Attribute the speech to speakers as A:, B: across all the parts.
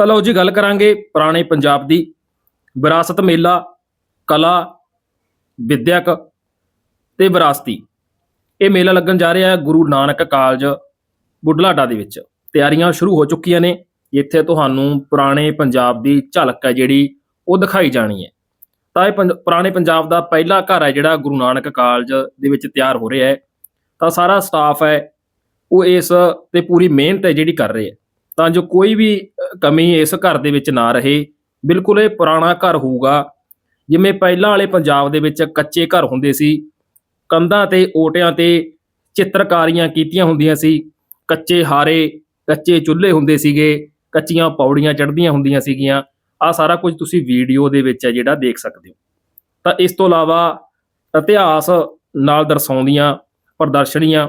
A: ਤਾਂ ਲਓ ਜੀ ਗੱਲ ਕਰਾਂਗੇ ਪੁਰਾਣੇ ਪੰਜਾਬ ਦੀ। ਵਿਰਾਸਤ ਮੇਲਾ, ਕਲਾ, ਵਿਦਿਅਕ ਤੇ ਵਿਰਾਸਤੀ। ਇਹ ਮੇਲਾ ਲੱਗਣ ਜਾ ਰਿਹਾ ਹੈ ਗੁਰੂ ਨਾਨਕ ਕਾਲਜ ਬੁਢਲਾਡਾ ਦੇ ਵਿੱਚ। ਤਿਆਰੀਆਂ ਸ਼ੁਰੂ ਹੋ ਚੁੱਕੀਆਂ ਨੇ। ਇੱਥੇ ਤੁਹਾਨੂੰ ਪੁਰਾਣੇ ਪੰਜਾਬ ਦੀ ਝਲਕ ਹੈ ਜਿਹੜੀ ਉਹ ਦਿਖਾਈ ਜਾਣੀ ਹੈ। ਤਾਂ ਇਹ ਪੰਜ- ਪੁਰਾਣੇ ਪੰਜਾਬ ਦਾ ਪਹਿਲਾ ਘਰ ਹੈ ਜਿਹੜਾ ਗੁਰੂ ਨਾਨਕ ਕਾਲਜ ਦੇ ਵਿੱਚ ਤਿਆਰ ਹੋ ਰਿਹਾ ਹੈ। ਤਾਂ ਸਾਰਾ ਸਟਾਫ ਹੈ, ਉਹ ਇਸ ਤੇ ਪੂਰੀ ਮਿਹਨਤ ਹੈ ਜਿਹੜੀ ਕਰ ਰਹੇ ਹੈ। ਤਾਂ ਜੋ ਕੋਈ ਵੀ ਕਮੀ ਇਸ ਘਰ ਦੇ ਵਿੱਚ ਨਾ ਰਹੇ। ਬਿਲਕੁਲ ਇਹ ਪੁਰਾਣਾ ਘਰ ਹੋਊਗਾ। ਜਿਵੇਂ ਪਹਿਲਾਂ ਵਾਲੇ ਪੰਜਾਬ ਦੇ ਵਿੱਚ ਕੱਚੇ ਘਰ ਹੁੰਦੇ ਸੀ। ਕੰਧਾਂ ਤੇ, ਓਟਿਆਂ ਤੇ ਚਿੱਤਰਕਾਰੀਆਂ ਕੀਤੀਆਂ ਹੁੰਦੀਆਂ ਸੀ। ਕੱਚੇ ਹਾਰੇ, ਕੱਚੇ ਚੁੱਲ੍ਹੇ ਹੁੰਦੇ ਸੀਗੇ। ਕੱਚੀਆਂ ਪੌੜੀਆਂ ਚੜ੍ਹਦੀਆਂ ਹੁੰਦੀਆਂ ਸੀਗੀਆਂ। ਆ ਸਾਰਾ ਕੁਝ ਤੁਸੀਂ ਵੀਡੀਓ ਦੇ ਵਿੱਚ ਹੈ ਜਿਹੜਾ ਦੇਖ ਸਕਦੇ ਹੋ। ਤਾਂ ਇਸ ਤੋਂ ਇਲਾਵਾ ਇਤਿਹਾਸ ਨਾਲ ਦਰਸਾਉਂਦੀਆਂ, ਪ੍ਰਦਰਸ਼ਨੀਆਂ।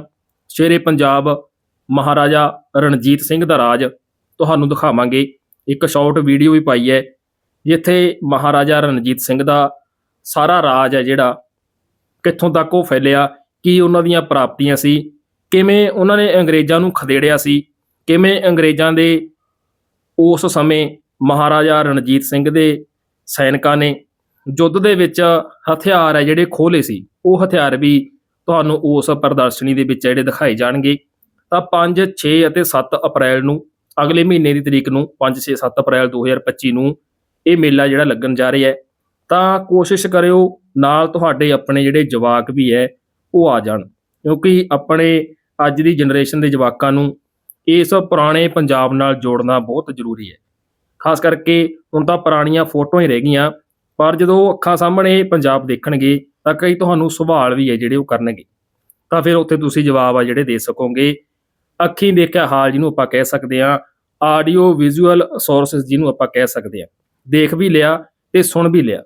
A: ਸ਼ੇਰੇ ਪੰਜਾਬ ਮਹਾਰਾਜਾ ਰਣਜੀਤ ਸਿੰਘ ਦਾ ਰਾਜ ਤੁਹਾਨੂੰ ਦਿਖਾਵਾਂਗੇ। ਇੱਕ ਸ਼ਾਰਟ ਵੀਡੀਓ ਵੀ ਪਾਈ ਹੈ, ਜਿੱਥੇ ਮਹਾਰਾਜਾ ਰਣਜੀਤ ਸਿੰਘ ਦਾ ਸਾਰਾ ਰਾਜ ਹੈ ਜਿਹੜਾ, ਕਿੱਥੋਂ ਤੱਕ ਉਹ ਫੈਲਿਆ, ਕੀ ਉਹਨਾਂ ਦੀਆਂ ਪ੍ਰਾਪਤੀਆਂ ਸੀ, ਕਿਵੇਂ ਉਹਨਾਂ ਨੇ ਅੰਗਰੇਜ਼ਾਂ ਨੂੰ ਖਦੇੜਿਆ ਸੀ, ਕਿਵੇਂ ਅੰਗਰੇਜ਼ਾਂ ਦੇ ਉਸ ਸਮੇਂ ਮਹਾਰਾਜਾ ਰਣਜੀਤ ਸਿੰਘ ਦੇ ਸੈਨਿਕਾਂ ਨੇ ਯੁੱਧ ਦੇ ਵਿੱਚ ਹਥਿਆਰ ਹੈ ਜਿਹੜੇ ਖੋਲੇ ਸੀ, ਉਹ ਹਥਿਆਰ ਵੀ ਤੁਹਾਨੂੰ ਉਸ ਪ੍ਰਦਰਸ਼ਨੀ ਦੇ ਵਿੱਚ ਜਿਹੜੇ ਦਿਖਾਏ ਜਾਣਗੇ। ਤਾਂ 5 6 ਅਤੇ 7 ਅਪ੍ਰੈਲ ਨੂੰ ਅਗਲੇ ਮਹੀਨੇ ਦੀ ਤਰੀਕ ਨੂੰ 5 6 7 ਅਪ੍ਰੈਲ 2025 ਨੂੰ ਇਹ ਮੇਲਾ ਜਿਹੜਾ ਲੱਗਣ ਜਾ ਰਿਹਾ ਹੈ, ਤਾਂ ਕੋਸ਼ਿਸ਼ ਕਰਿਓ ਨਾਲ ਤੁਹਾਡੇ ਆਪਣੇ ਜਿਹੜੇ ਜਵਾਕ ਵੀ ਹੈ, ਉਹ ਆ ਜਾਣ। ਕਿਉਂਕਿ ਆਪਣੇ ਅੱਜ ਦੀ ਜਨਰੇਸ਼ਨ ਦੇ ਜਵਾਕਾਂ ਨੂੰ ਇਸ ਪੁਰਾਣੇ ਪੰਜਾਬ ਨਾਲ ਜੋੜਨਾ ਬਹੁਤ ਜ਼ਰੂਰੀ ਹੈ। ਖਾਸ ਕਰਕੇ ਹੁਣ ਤਾਂ ਪੁਰਾਣੀਆਂ ਫੋਟੋਆਂ ਹੀ ਰਹਿ ਗਈਆਂ, ਪਰ ਜਦੋਂ ਅੱਖਾਂ ਸਾਹਮਣੇ ਪੰਜਾਬ ਦੇਖਣਗੇ, ਤਾਂ ਕਈ ਤੁਹਾਨੂੰ ਸਵਾਲ ਵੀ ਹੈ ਜਿਹੜੇ ਉਹ ਕਰਨਗੇ। ਤਾਂ ਫਿਰ ਉੱਥੇ ਤੁਸੀਂ ਜਵਾਬ ਆ ਜਿਹੜੇ ਦੇ ਸਕੋਗੇ। ਅੱਖੀਂ ਦੇਖਿਆ ਹਾਲ ਜਿਹਨੂੰ ਆਪਾਂ ਕਹਿ ਸਕਦੇ ਹਾਂ ਆਡੀਓ ਵਿਜ਼ੂਅਲ ਸੋਰਸਸ ਜਿਹਨੂੰ ਆਪਾਂ ਕਹਿ ਸਕਦੇ ਹਾਂ। ਦੇਖ ਵੀ ਲਿਆ ਤੇ ਸੁਣ ਵੀ ਲਿਆ।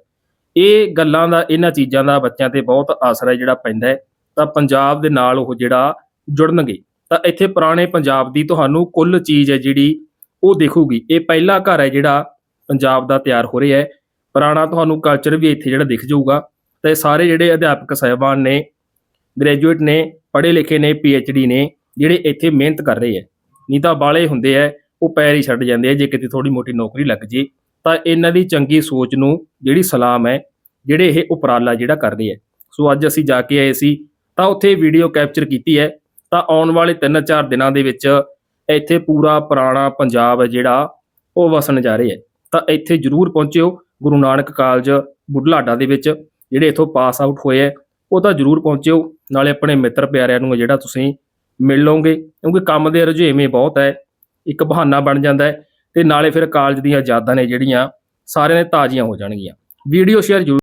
A: ਇਹ ਗੱਲਾਂ ਦਾ, ਇਹਨਾਂ ਚੀਜ਼ਾਂ ਦਾ ਬੱਚਿਆਂ ਤੇ ਬਹੁਤ ਅਸਰ ਹੈ ਜਿਹੜਾ ਪੈਂਦਾ ਹੈ। ਤਾਂ ਪੰਜਾਬ ਦੇ ਨਾਲ ਉਹ ਜਿਹੜਾ ਜੁੜਨਗੇ। ਤਾਂ ਇੱਥੇ ਪੁਰਾਣੇ ਪੰਜਾਬ ਦੀ ਤੁਹਾਨੂੰ ਕੁੱਲ ਚੀਜ਼ ਹੈ ਜਿਹੜੀ ਉਹ ਦੇਖੂਗੀ। ਇਹ ਪਹਿਲਾ ਘਰ ਹੈ ਜਿਹੜਾ ਪੰਜਾਬ ਦਾ ਤਿਆਰ ਹੋ ਰਿਹਾ ਹੈ। ਪੁਰਾਣਾ ਤੁਹਾਨੂੰ ਕਲਚਰ ਵੀ ਇੱਥੇ ਜਿਹੜਾ ਦਿਖ ਜਾਊਗਾ। ਤੇ ਸਾਰੇ ਜਿਹੜੇ ਅਧਿਆਪਕ ਸਾਹਿਬਾਨ ਨੇ ਗ੍ਰੈਜੂਏਟ ਨੇ, ਪੜ੍ਹੇ ਲਿਖੇ ਨੇ ਡੀ ਨੇ ਜਿਹੜੇ ਇੱਥੇ ਮਿਹਨਤ ਕਰ ਰਹੇ ਹੈ। ਨਹੀਂ ਤਾਂ ਬਾਲੇ ਹੁੰਦੇ ਆ ਉਹ ਪੈਰ ਹੀ ਛੱਡ ਜਾਂਦੇ ਆ ਜੇ ਕਿਤੇ ਥੋੜੀ ਮੋਟੀ ਨੌਕਰੀ ਲੱਗ ਜੇ। ਤਾਂ ਇਹਨਾਂ ਦੀ ਚੰਗੀ ਸੋਚ ਨੂੰ ਜਿਹੜੀ ਸਲਾਮ ਹੈ, ਜਿਹੜੇ ਇਹ ਉਪਰਾਲਾ ਜਿਹੜਾ ਕਰਦੇ ਹੈ। ਸੋ ਅੱਜ ਅਸੀਂ ਜਾ ਕੇ ਆਏ ਸੀ, ਤਾਂ ਉੱਥੇ ਵੀਡੀਓ ਕੈਪਚਰ ਕੀਤੀ ਹੈ। ਤਾਂ ਆਉਣ ਵਾਲੇ 3-4 ਦਿਨਾਂ ਦੇ ਵਿੱਚ ਇੱਥੇ ਪੂਰਾ ਪੁਰਾਣਾ ਪੰਜਾਬ ਹੈ ਜਿਹੜਾ, ਉਹ ਵਸਣ ਜਾ ਰਿਹਾ ਹੈ। ਤਾਂ ਇੱਥੇ ਜ਼ਰੂਰ ਪਹੁੰਚਿਓ, ਗੁਰੂ ਨਾਨਕ ਕਾਲਜ ਬੁਢਲਾਡਾ ਦੇ ਵਿੱਚ, ਜਿਹੜੇ ਇਥੋਂ ਪਾਸ ਆਊਟ ਹੋਏ ਹੈ, ਉਹ ਤਾਂ ਜ਼ਰੂਰ ਪਹੁੰਚਿਓ। ਨਾਲੇ ਆਪਣੇ ਮਿੱਤਰ ਪਿਆਰਿਆਂ ਨੂੰ ਜਿਹੜਾ ਤੁਸੀਂ ਮਿਲ ਲਓਗੇ, ਕਿਉਂਕਿ ਕੰਮ ਦੇ ਰੁਝੇਵੇਂ ਬਹੁਤ ਹੈ, ਇੱਕ ਬਹਾਨਾ ਬਣ ਜਾਂਦਾ ਹੈ ਤੇ ਨਾਲੇ ਫਿਰ ਕਾਲਜ ਦੀਆਂ ਯਾਦਾਂ ਨੇ ਜਿਹੜੀਆਂ ਸਾਰਿਆਂ ਨੇ ਤਾਜ਼ੀਆਂ ਹੋ ਜਾਣਗੀਆਂ। ਵੀਡੀਓ ਸ਼ੇਅਰ ਜ਼ਰੂਰ